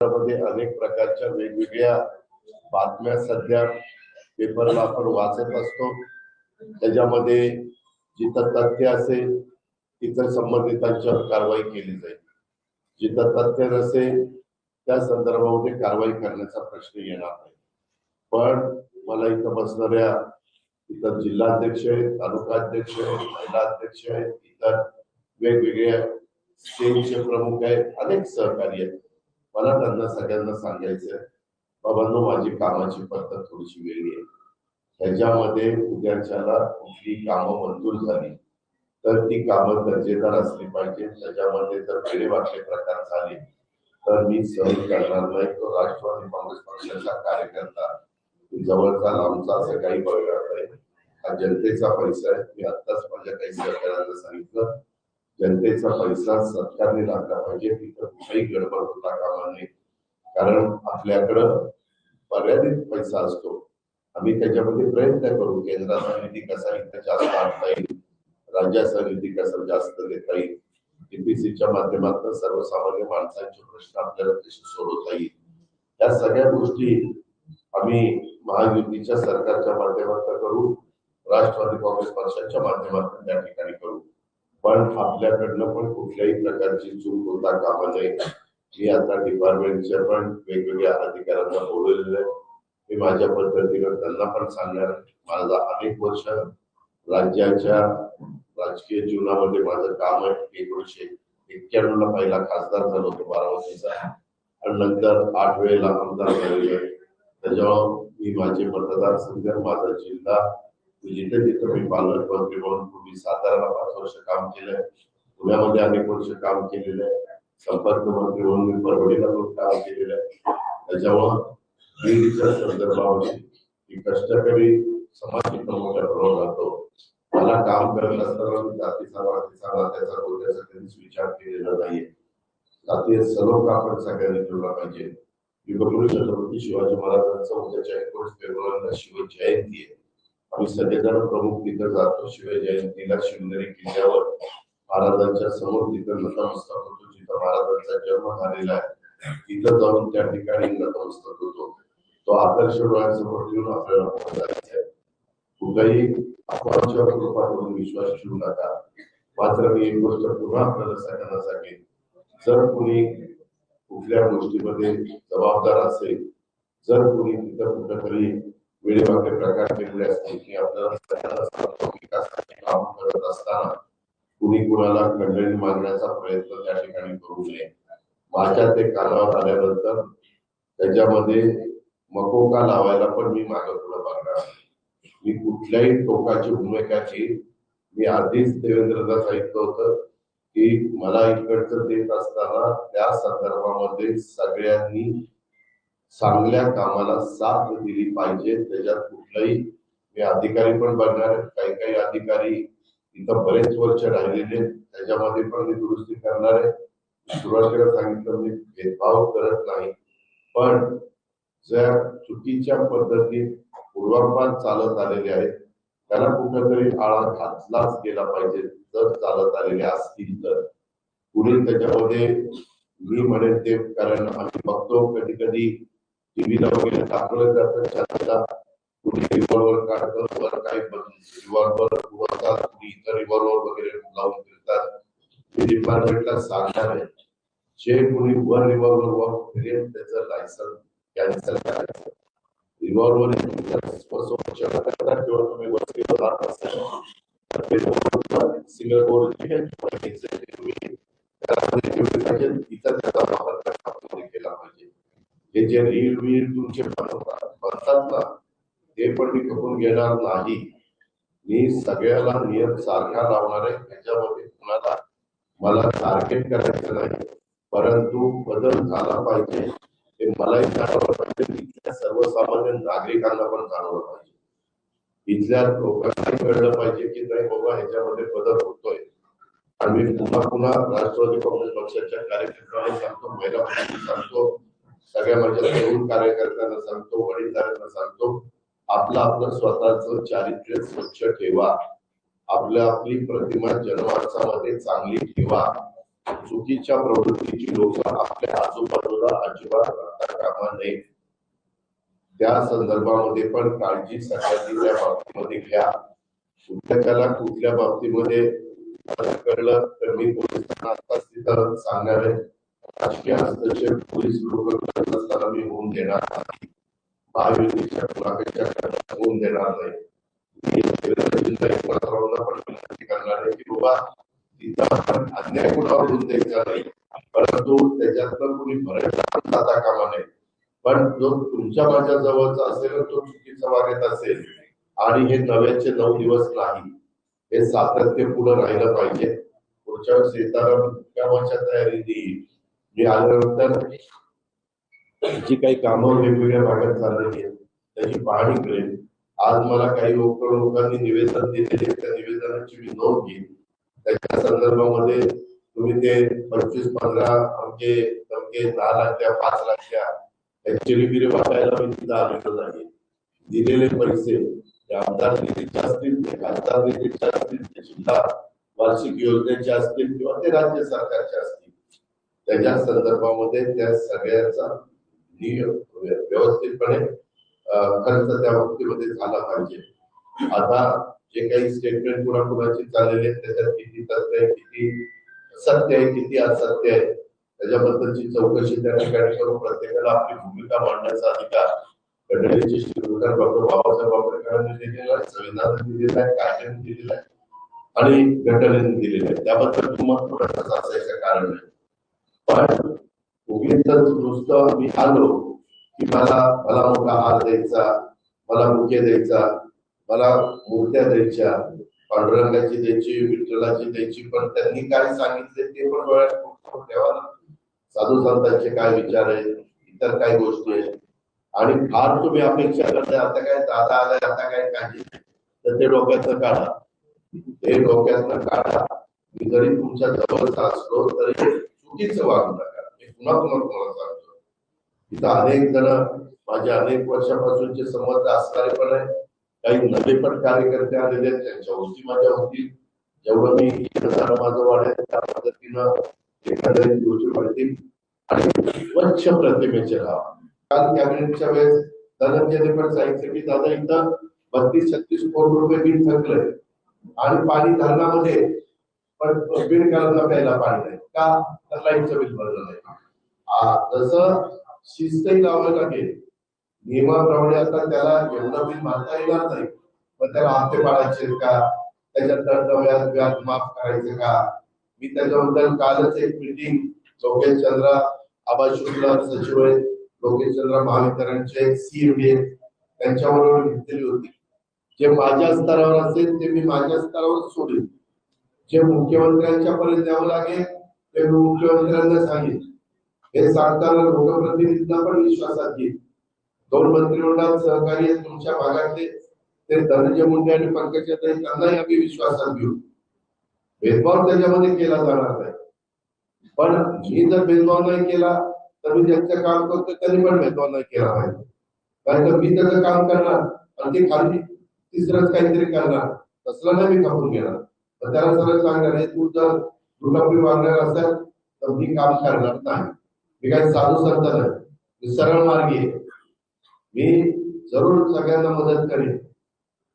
मध्ये अनेक प्रकारच्या वेगवेगळ्या बातम्या सध्या पेपरला आपण वाचत असतो. त्याच्यामध्ये जिथं तथ्य असेल तिथं संबंधितांच्यावर कारवाई केली जाईल. जिथं तथ्य नसेल त्या संदर्भामध्ये कारवाई करण्याचा प्रश्न येणार नाही. पण मला इथं बसणाऱ्या इतर जिल्हाध्यक्ष आहेत तालुका अध्यक्ष आहेत महिला अध्यक्ष आहेत इतर वेगवेगळ्या स्टेटचे प्रमुख आहेत अनेक सहकारी आहेत. मला त्यांना सगळ्यांना सांगायचं बाबांनो माझी कामाची पद्धत थोडीशी वेगळी आहे ह्याच्यामध्ये उद्याच्याला कुठली कामं मंजूर झाली तर ती कामं दर्जेदार असली पाहिजे त्याच्यामध्ये जर वेळेवाटले प्रकार झाले तर मी सहज करणार नाही. तो राष्ट्रवादी काँग्रेस पक्षाचा कार्यकर्ता जवळचा लांबचा असं काही बघणार नाही हा जनतेचा पैसा आहे. मी आत्ताच माझ्या काही सहकार्यांना सांगितलं जनतेचा पैसा सरकारने लागला पाहिजे. तिथं कुठेही गडबड होता कामा नये कारण आपल्याकडं मर्यादित पैसा असतो. आम्ही त्याच्यामध्ये प्रयत्न करू. केंद्राचा निधी कसा इथं जास्त आणता येईल? राज्याचा निधी कसा जास्त देता येईल? टीपीसीच्या माध्यमातून सर्वसामान्य माणसांचे प्रश्न आपल्याला कसे सोडवता येईल. या सगळ्या गोष्टी आम्ही महायुतीच्या सरकारच्या माध्यमातून करू. राष्ट्रवादी काँग्रेस पक्षाच्या माध्यमातून त्या ठिकाणी करू. पण आपल्याकडनं पण कुठल्याही प्रकारची चूक होता कामा नये. मी आता डिपार्टमेंटच्या पण वेगवेगळ्या अधिकाऱ्यांना बोलवलेलं आहे. मी माझ्या पद्धतीनं त्यांना पण सांगणार माझा अनेक वर्ष राज्याच्या राजकीय जीवनामध्ये माझं काम आहे. एकोणीशे एक्क्याण्णव ला पहिला खासदार झालो होतो बारामतीचा. आणि नंतर आठ वेळेला आमदार झालेलो आहे. त्याच्यामुळं मी माझे मतदारसंघ माझा जिल्हा जिथे जिथे मी पालकमंत्री म्हणून पूर्वी साताराला पाच वर्ष काम केलंय पुण्यामध्ये अनेक वर्ष काम केलेलं आहे. संपर्क मंत्री म्हणून मी परभणीला पण काम केलेलं आहे. त्याच्यामुळं बीडच्या संदर्भामध्ये की कष्टकरी समाज मोठ्या प्रमाणात राहतो. मला काम करत असताना मी जातीचा वाटीचा नात्याचा गोत्याचा कधीच विचार केलेला नाहीये. जातीय सर्व आपण सगळ्यांनी ठेवला पाहिजे. युगपुरुष छत्रपती शिवाजी महाराजांचा उद्याच्या एकोणीस फेब्रुवारीला शिवजयंती आहे. आम्ही सगळेजण प्रमुख तिथं जातो शिवाय जयंतीला शिवनेरी किल्ल्यावर महाराजांच्या समोर तिथं नतमस्तक होतो जिथं महाराजांचा जन्म झालेला आहे. तिथं जाऊन त्या ठिकाणी नतमस्तक होतो. तो आदर्श डोळ्यांसमोर ठेवून आपल्याला कुठेही जायचं आहे कुठलाही विश्वास ठेवू नका. मात्र मी एक गोष्ट पुन्हा आपल्याला सगळ्यांना सांगेन. जर कुणी कुठल्या गोष्टीमध्ये जबाबदार असेल जर कुणी तिथं कुठंतरी वेळेवाकडे प्रकार केलेले असतील की आपल्याला विकासाचे काम करत असताना कुणी कुणाला खंडणी मागण्याचा प्रयत्न त्या ठिकाणी करू नये. माझ्या ते कानावर आल्यानंतर त्याच्यामध्ये मकोका लावायला पण मी मागे पुढे बघणार मी कुठल्याही टोकाची भूमिकाची मी आधीच देवेंद्रला सांगितलं होतं की मला इकडचं देत असताना त्या संदर्भामध्ये सगळ्यांनी चांगल्या कामाला साथ दिली पाहिजे. त्याच्यात कुठलाही मी अधिकारी पण बघणार काही काही अधिकारी इथं बरेच वर्ष राहिलेले आहेत. त्याच्यामध्ये पण मी दुरुस्ती करणार आहे. सुरुवातीला सांगितलं मी भेदभाव करत नाही. पण ज्या चुकीच्या पद्धतीत पूर्वापार चालत आलेले आहेत त्याला कुठेतरी आळा घातलाच गेला पाहिजे. जर चालत आलेले असतील तर. पुढील त्याच्यामध्ये मी म्हणेन ते कारण आम्ही बघतो कधी कधी टीव्हीला वगैरे दाखवलं जातं चर्चा कुणी रिव्हॉल्वर काढतं वर काय रिव्हॉल्वर उडवतात कुणी इतर रिव्हॉल्वर वगैरे लावून फिरतात. मी डिपार्टमेंटला सांगणार आहे. जे कोणी वर रिव्हॉल्वर वर फिरेल त्याचं लायसन कॅन्सल करायचं. रिव्हॉल्वर किंवा तुम्ही वरती जात असाल. तर ते सिंगल बोर्ड पाहिजे इतर त्याचा वापर केला पाहिजे. हे जे रील तुमचे बनवतात बनतात ना ते पण मी खपून घेणार नाही. मी सगळ्याला नियम सारखा लावणार आहे त्याच्यामध्ये कुणाला मला टार्गेट करायचं नाही. परंतु बदल झाला पाहिजे हे मलाही जाणवलं पाहिजे इथल्या सर्वसामान्य नागरिकांना पण जाणवलं पाहिजे. इथल्या लोकांना कळलं पाहिजे की नाही बाबा ह्याच्यामध्ये बदल होतोय. आणि मी पुन्हा पुन्हा राष्ट्रवादी काँग्रेस पक्षाच्या कार्यकर्त्यांना सांगतो महिला सांगतो सगळ्या माझ्या तरुण कार्यकर्त्यांना सांगतो वडीलधाऱ्यांना सांगतो आपलं आपलं स्वतःच चारित्र्य स्वच्छ ठेवा. आपल्या आपली प्रतिमा जनमानसामध्ये चांगली ठेवा. चुकीच्या प्रवृत्तीची लोक आपल्या आजूबाजूला अजिबात राहता कामा नये. त्या संदर्भामध्ये पण काळजी सगळ्यांनी त्या बाबतीमध्ये घ्या. उद्योगाला कुठल्या बाबतीमध्ये कळलं तर मी पोलिसांना आताच तिथं सांगणार आहे. राजकीय हस्तक्षेप पोलीस लोक करत असताना मी होऊन देणार नाही. महायुतीच्या कुणापेक्षा होऊन देणार नाही. अन्याय कुणावर होऊन द्यायचा नाही परंतु त्याच्यातनं कुणी भरट जाता कामा नये. पण जो तुमच्या माझ्या जवळचा असेल तो चुकीचा वागत असेल आणि हे नव्याचे नऊ दिवस नाही हे सातत्य पुढे राहिलं पाहिजे. पुढच्या वेळेस येताना मुक्कामाच्या तयारी देईल मी आल्यानंतर जी काही कामं वेगवेगळ्या भागात चाललेली आहेत. त्याची पाहणी करेन आज मला काही लोक लोकांनी निवेदन दिलेले त्या निवेदनाची मी नोंद घेईन. त्याच्या संदर्भामध्ये तुम्ही ते पंचवीस पंधरा अंके अंके दहा लाखच्या पाच लाखच्या ऍक्च्युली बिरे वाटायला मी तिथं आलेलो नाही. दिलेले पैसे आमदार निधीचे असतील ते खासदार निधीचे असतील ते जिल्हा वार्षिक योजनेचे असतील किंवा ते राज्य सरकारचे असतील. त्याच्या संदर्भामध्ये त्या सगळ्याचा व्यवस्थितपणे खर्च त्या बाबतीमध्ये झाला पाहिजे. आता जे काही स्टेटमेंट कुणा कुणाची चाललेले आहेत त्याच्यात किती तथ्य आहे किती सत्य आहे किती असत्य आहे त्याच्याबद्दलची चौकशी त्या ठिकाणी करून प्रत्येकाला आपली भूमिका मांडण्याचा अधिकार घटनेचे शिरोधार डॉक्टर बाबासाहेब आंबेडकरांनी दिलेला आहे संविधानाने दिलेला आहे कायद्याने दिलेला आहे आणि घटनेने दिलेलं आहे. त्याबद्दल तुम्हाला थोडासा असायचं कारण नाही. पण उगीच नुसतं मी आलो की मला मला मोठा हार द्यायचा मला मुख्य द्यायचा मला मूर्त्या द्यायच्या पांडुरंगाची द्यायची विठ्ठलाची द्यायची पण त्यांनी काय सांगितले ते पण डोळ्यात ठेवा ना. साधू संतांचे काय विचार आहेत इतर काय गोष्टी आहेत. आणि फार तुम्ही अपेक्षा करताय आता काय दादा आलाय आता काय काही तर ते डोक्याचं काढा. ते डोक्यातनं काढा. मी जरी तुमच्या जवळचा असलो तरी चुकीचं वागू नका. मी पुन्हा पुन्हा तुम्हाला सांगतो. इथं अनेक जण माझे अनेक वर्षापासूनचे संबंध असणारे पण आहे काही नवे पण कार्यकर्ते आलेले आहेत. त्यांच्या गोष्टी माझ्या होतील जेवढं मी माझं वाढेल त्या पद्धतीनं एखाद्या गोष्टी वाढतील आणि स्वच्छ प्रतिमेचे राहा काल कॅबिनेटच्या वेळेस धनंजयने पण सांगितलं की दादा इथं बत्तीस छत्तीस कोटी रुपये बिल थकलंय. आणि पाणी धरणामध्ये पण बीडकरांना प्यायला पाणी नाही का? तर लाईटचं बिल भरलं नाही. आ, तसं शिस्तही लावलं लागेल नियमाप्रमाणे आता त्याला एवढं बिल मारता येणार नाही. पण त्याला हप्ते पाडायचे का? त्याच्यात दंड व्याज व्याज माफ करायचं का? मी त्याच्याबद्दल कालच एक मिटिंग लोकेश चंद्रा आबा शुक्ला सचिव आहेत लोकेश चंद्रा महावितरणचे सीएमडी त्यांच्याबरोबर घेतलेली होती. जे माझ्या स्तरावर असेल ते मी माझ्या स्तरावर सोडेल जे मुख्यमंत्र्यांच्या पर्यंत द्यावं लागेल ते मुख्यमंत्र्यांना सांगेल हे सांगताना लोकप्रतिनिधींना पण विश्वासात घेईल दोन मंत्रिमंडळात सहकारी आहेत तुमच्या भागातले ते धनंजय मुंडे आणि पंकज त्यांनाही आम्ही विश्वासात घेऊ भेदभाव त्याच्यामध्ये केला जाणार नाही. पण मी जर भेदभाव नाही केला तर मी ज्यांचं काम करतो त्यांनी पण भेदभाव नाही केला पाहिजे. कारण तर मी त्याचं काम करणार आणि ते खाली तिसरंच काहीतरी करणार तसलं नाही मी खपून घेणार. त्याला सरळ सांगणार आहे तू जर दुर्लभी मागणार असेल तर मी काम करणार नाही. मी काय साधू संत नाही. मी सरळ मार्गी आहे. मी जरूर सगळ्यांना मदत करेन.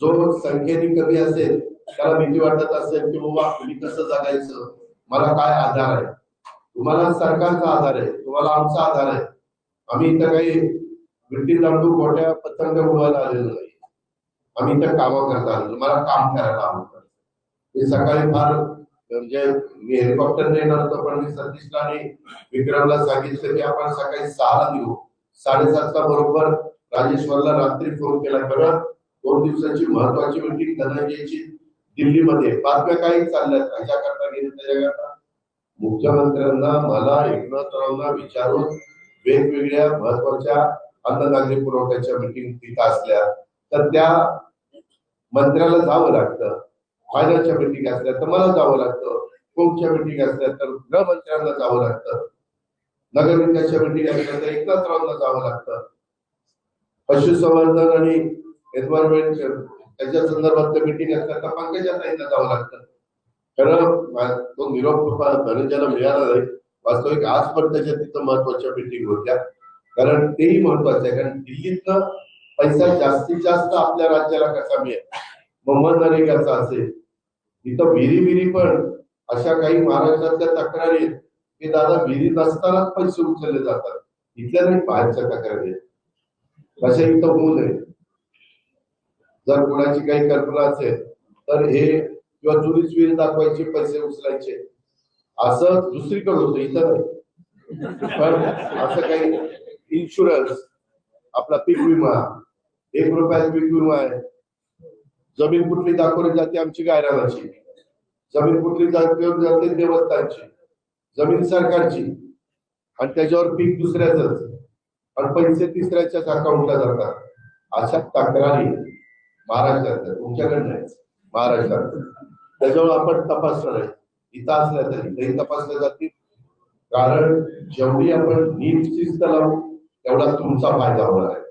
जो संख्येने कमी असेल त्याला भीती वाटत असेल की बाबा मी कसं जगायचं? मला काय आधार आहे? तुम्हाला सरकारचा आधार आहे. तुम्हाला आमचा आधार आहे. आम्ही इथं काही विट्टी दांडू मोठ्या पतंग उडवायला आलेलो नाही. आम्ही इथं कामं करता आलेलो. मला काम करायला आवडतं. हे सकाळी फार म्हणजे मी हेलिकॉप्टरने येणार होतो पण मी सतीशला आणि विक्रमला सांगितलं की आपण सकाळी सहाला निघू साडेसातला बरोबर राजेश्वरला रात्री फोन केला. बरं दोन दिवसाची महत्वाची मीटिंग धनंजयची दिल्लीमध्ये. बातम्या काही चालल्यात? त्याच्याकरता गेली त्याच्याकरता? मुख्यमंत्र्यांना मला एकनाथरावांना विचारून वेगवेगळ्या महत्त्वाच्या अन्न नागरी पुरवठ्याच्या मीटिंग तिथं असल्या तर त्या मंत्र्याला जावं लागतं. फायनान्सच्या मीटिंग असल्या तर मला जावं लागतं. कोणच्या मीटिंग असल्या तर गृहमंत्र्यांना जावं लागतं. नगरविकासच्या मीटिंग असल्या तर एकनाथरावांना जावं लागतं. पशुसंवर्धन आणि एन्व्हायरमेंट त्याच्या संदर्भात मीटिंग असल्या तर पंकजा ताईंना जावं लागतं. खरं तो निरोप कृपा धनंजयला मिळाला नाही. वास्तविक आज पण त्याच्या तिथं महत्त्वाच्या मिटिंग होत्या. कारण तेही महत्वाचं आहे. कारण दिल्लीतनं पैसा जास्तीत जास्त आपल्या राज्याला कसा मिळेल? मग कसा असेल. इथं विहिरी विहिरी पण अशा काही महाराष्ट्रातल्या तक्रारी आहेत की दादा विहिरी नसतानाच पैसे उचलले जातात. इथल्या नाही बाहेरच्या तक्रारी आहेत. इथं होऊ नये? जर कोणाची काही कल्पना असेल तर हे किंवा जुनीच विहीर दाखवायचे पैसे उचलायचे असं दुसरीकडे होतं इथं नाही. पण असं काही इन्शुरन्स आपला पीक विमा एक रुपयात पीक विमा आहे. जमीन कुठली दाखवली जाते आमची गायरानाची? जमीन कुठली दाखवली जाते देवस्थानची? जमीन सरकारची. आणि त्याच्यावर पीक दुसऱ्याच आणि पैसे तिसऱ्याच्याच अकाउंटला जातात. अशा तक्रारी महाराष्ट्रात आहेत. तुमच्याकडे नाही महाराष्ट्रात. त्याच्यामुळे आपण तपासणार आहे इथं असल्या तरी. तरी तपासल्या जातील. कारण जेवढी आपण नीट शिस्त लावू तेवढा तुमचा फायदा होणार आहे.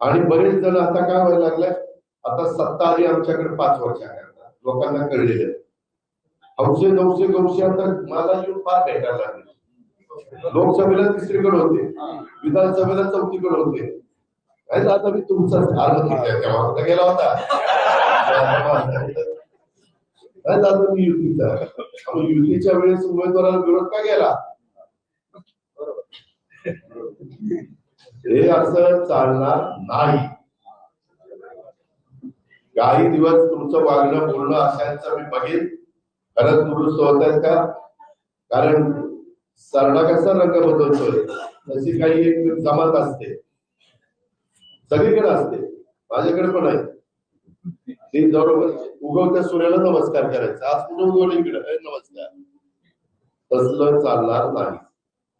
आणि बरेच जण आता काय व्हायला लागलाय आता सत्ता आली आमच्याकडे पाच वर्षाकरता लोकांना कळलेलं हौसे नऊशे गौसे आता मला येऊन पार भेटायला लागले. लोकसभेला तिसरीकडे होते. विधानसभेला चौथीकडे होते. काय आता मी तुमचा तेव्हा गेला होता? काय झालं मी युतीचा युतीच्या वेळेस उमेदवाराला विरोध का गेला हे असं चालणार नाही. काही दिवस तुमचं वागणं बोलणं असायचं मी बघेन. खरंच दुरुस्त होत आहेत का? कारण सरडा कसा रंग बदलतोय? तशी काही एक जमात असते. सगळीकडे असते. माझ्याकडे पण आहे. ती बरोबर उगवत्या सूर्याला नमस्कार करायचा. आज कुठं उगवलं इकडे? नमस्कार. तसलं चालणार नाही.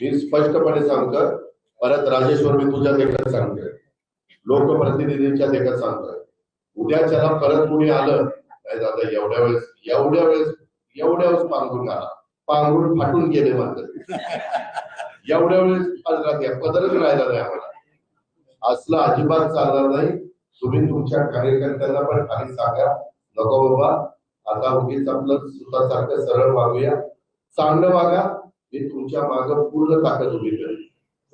मी स्पष्टपणे सांगतो परत राजेश्वर मी तुझ्या देखत सांगतोय. लोकप्रतिनिधींच्या देखत सांगतोय. उद्या त्याला परत कोणी आलं नाही दादा एवढ्या वेळेस एवढ्या वेळेस एवढ्या वेळेस पांघरून आला पांघरून फाटून गेले म्हणतात एवढ्या वेळेस पदरात पदरच नाही दादा आम्हाला. असलं अजिबात चालणार नाही. तुम्ही तुमच्या कार्यकर्त्यांना पण खाली सांगा. नको बाबा. आता उगीच आपलं स्वतःसारखं सरळ वागूया. चांगलं वागा. मी तुमच्या माग पूर्ण ताकद उभी करेन.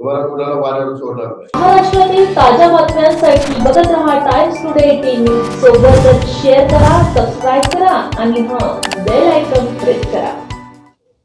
तुम्हाला कुणाला वाऱ्यावर सोडणार नाही. महाराष्ट्रातील ताज्या बातम्यांसाठी बघत रहा टाइम्स टुडे टीव्ही सोबतच शेअर करा सबस्क्राईब करा आणि हा बेल आयकॉन प्रेस करा.